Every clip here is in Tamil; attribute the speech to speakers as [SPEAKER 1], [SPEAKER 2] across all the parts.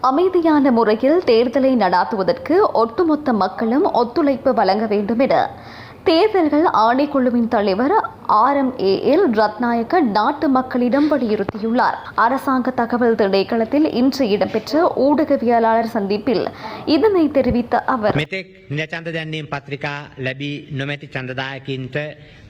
[SPEAKER 1] அமைதியான முறையில் தேர்தலை நடாத்துவதற்கு ஒட்டுமொத்த மக்களும் ஒத்துழைப்பு வழங்க வேண்டும் என தேர்தல்கள் ஆணைக்குழுவின் தலைவர் R M A L Ratnayake நாட்டு மக்களிடம் வலியுறுத்தியுள்ளார் அரசாங்க தகவல் திணைக்களத்தில் இன்று இடம்பெற்ற ஊடகவியலாளர் சந்திப்பில் இதனை தெரிவித்த அவர்
[SPEAKER 2] මෙතෙක් නිලචන්ද දැන්වීම් පත්‍රිකා ලැබී නොමැති චන්දදායකින්ට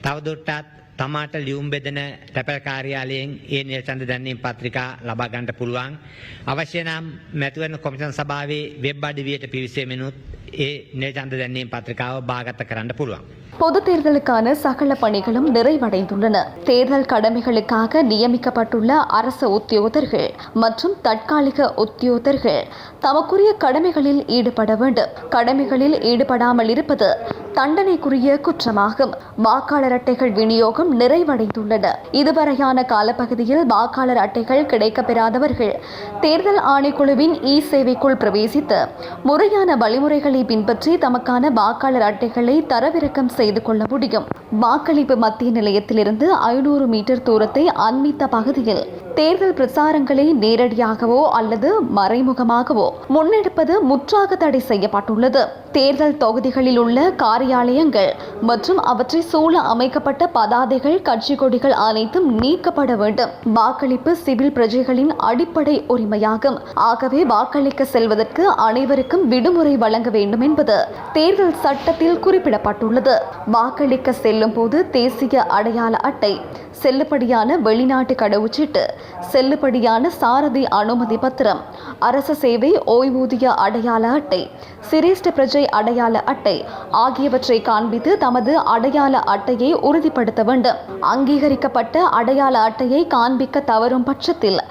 [SPEAKER 2] තවදුරටත් තමාට ලියුම් බෙදන තැපැල් කාර්යාලයෙන් ඒ නිලචන්ද දැන්වීම් පත්‍රිකා ලබා ගන්නට පුළුවන්. අවශ්‍ය නම් මැතිවරණ කොමිෂන් සභාවේ වෙබ් අඩවියට පිවිසෙමිනුත් ඒ නිලචන්ද දැන්වීම් පත්‍රිකාව භාගත කරන්න පුළුවන්.
[SPEAKER 1] பொது தேர்தலுக்கான சகல பணிகளும் நிறைவடைந்துள்ளன தேர்தல் கடமைகளுக்காக நியமிக்கப்பட்டுள்ள அரசு உத்தியோகத்தர்கள் மற்றும் தற்காலிக உத்தியோகத்தர்கள் தமக்குரிய கடமைகளில் ஈடுபட வேண்டும் கடமைகளில் ஈடுபடாமல் இருப்பது தண்டனைக்குரிய குற்றமாகும் வாக்காளர் அட்டைகள் விநியோகம் நிறைவடைந்துள்ளன இதுவரையான காலப்பகுதியில் வாக்காளர் அட்டைகள் கிடைக்கப்பெறாதவர்கள் தேர்தல் ஆணைக்குழுவின் இ சேவைக்குள் பிரவேசித்து முறையான வழிமுறைகளை பின்பற்றி தமக்கான வாக்காளர் அட்டைகளை தரவிறக்கம் செய்து கொள்ள முடியும். வாக்களிப்பு மத்திய நிலையத்திலிருந்து ஐநூறு மீட்டர் தூரத்தை அண்மித்த பகுதியில் தேர்தல் பிரச்சாரங்களை நேரடியாகவோ அல்லது மறைமுகமாகவோ முன்னெடுப்பது முற்றாக தடை செய்யப்பட்டுள்ளது. தேர்தல் தொகுதிகளில் உள்ள காரியாலயங்கள் மற்றும் அவற்றை சூழ அமைக்கப்பட்ட பதாதைகள் கட்சி கொடிகள் அனைத்தும் நீக்கப்பட வேண்டும். வாக்களிப்பு சிவில் பிரஜைகளின் அடிப்படை உரிமையாகும். ஆகவே வாக்களிக்க செல்வதற்கு அனைவருக்கும் விடுமுறை வழங்க வேண்டும் என்பது தேர்தல் சட்டத்தில் குறிப்பிடப்பட்டுள்ளது. வாக்களிக்க செல்லும் போது தேசிய அடையாள அட்டை செல்லுபடியான வெளிநாட்டு கடவுச்சீட்டு செல்லுபடியான சாரதி அனுமதி பத்திரம் அரசு சேவை ஓய்வூதிய அடையாள அட்டை சிரேஷ்ட பிரஜை அடையாள அட்டை ஆகியவற்றை காண்பித்து தமது அடையாள அட்டையை உறுதிப்படுத்த வேண்டும் அங்கீகரிக்கப்பட்ட அடையாள அட்டையை காண்பிக்க தவறும் பட்சத்தில்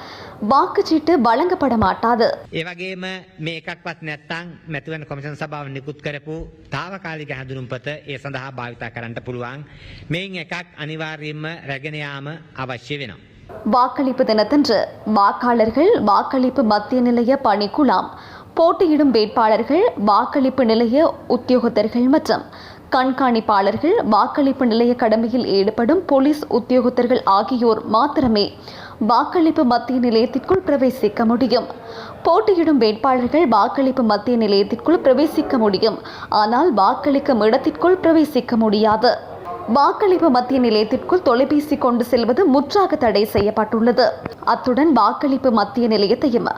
[SPEAKER 1] வாக்குச்சீட்டு வழங்கப்பட மாட்டாது
[SPEAKER 2] ඒවගේම මේ එකක්වත් නැත්තං මැතිවන කොමිෂන් සභාව නිකුත් කරපු තාවකාලික හැඳුනුම්පත ඒ සඳහා භාවිතා කරන්නට පුළුවන් මෙයින් එකක් අනිවාර්යෙන්ම රැගෙනයාම අවශ්‍ය වෙනවා.
[SPEAKER 1] வாக்களிப்பு தினத்தன்று வாக்காளர்கள் வாக்களிப்பு மத்திய நிலைய பணிக்குழாம். போட்டியிடும் வேட்பாளர்கள் வாக்களிப்பு நிலைய உத்தியோகத்தர்கள் மற்றும் கண்காணிப்பாளர்கள் வாக்களிப்பு நிலைய கடமையில் ஈடுபடும் போலீஸ் உத்தியோகத்தர்கள் ஆகியோர் மாத்திரமே வாக்களிப்பு மத்திய நிலையத்திற்குள் பிரவேசிக்க முடியும். போட்டியிடும் வேட்பாளர்கள் வாக்களிப்பு மத்திய நிலையத்திற்குள் பிரவேசிக்க முடியும். ஆனால் வாக்களிக்கும் இடத்திற்குள் பிரவேசிக்க முடியாது. வாக்களிப்பு மத்திய நிலையத்திற்குள் தொலைபேசி கொண்டு செல்வது முற்றாக தடை செய்யப்பட்டுள்ளது. அத்துடன் வாக்களிப்பு மத்திய நிலையத்தையும்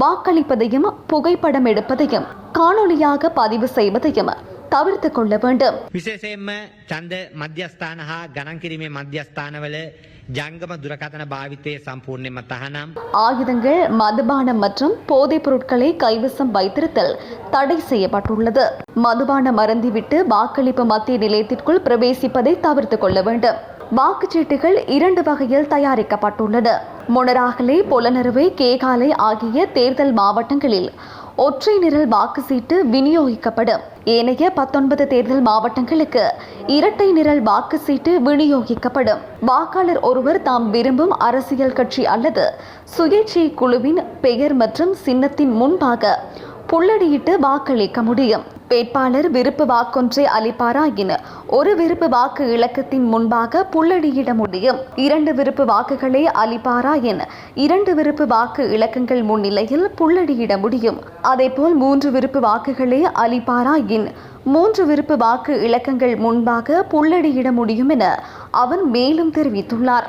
[SPEAKER 1] வாக்களிப்பதையும் புகைப்படம் எடுப்பதையும் காணொலியாக பதிவு செய்வதையும் தவிர்த்து கொள்ள வேண்டும்.
[SPEAKER 2] விசேஷம் சந்த மத்தியஸ்தான கணம் ஜங்கம துரகதன பாவித்தே சம்பூர்ணிம தகனம்
[SPEAKER 1] ஆயுதங்கள் மதுபானம் மற்றும் போதைப் பொருட்களை கைவசம் வைத்திருத்தல் தடை செய்யப்பட்டுள்ளது. மதுபானம் அருந்திவிட்டு வாக்களிப்பு மத்திய நிலையத்திற்குள் பிரவேசிப்பதை தவிர்த்துக் கொள்ள வேண்டும். வாக்குச்சீட்டுகள் இரண்டு வகையில் தயாரிக்கப்பட்டுள்ளன மொனராகலை பொலனறுவை கேகாலை ஆகிய தேர்தல் மாவட்டங்களில் ஒற்றை நிரல் வாக்கு சீட்டு விநியோகிக்கப்படும். ஏனைய பத்தொன்பது தேர்தல் மாவட்டங்களுக்கு இரட்டை நிரல் வாக்கு சீட்டு விநியோகிக்கப்படும். வாக்காளர் ஒருவர் தாம் விரும்பும் அரசியல் கட்சி அல்லது சுயேட்சை குழுவின் பெயர் மற்றும் சின்னத்தின் முன்பாக புள்ளடியிட்டு வாக்களிக்க முடியும். வேட்பாளர் விருப்பு வாக்கொன்றை அளிப்பாராயின் ஒரு விருப்பு வாக்கு இலக்கத்தின் முன்பாக புள்ளடியிட முடியும். இரண்டு விருப்பு வாக்குகளை அளிப்பாராயின் இரண்டு விருப்பு வாக்கு இலக்கங்கள் முன்னிலையில் புள்ளடியிட முடியும். அதேபோல் மூன்று விருப்பு வாக்குகளை அளிப்பாராயின் மூன்று விருப்பு வாக்கு இலக்கங்கள் முன்பாக புள்ளடியிட முடியும் என அவர் மேலும் தெரிவித்துள்ளார்.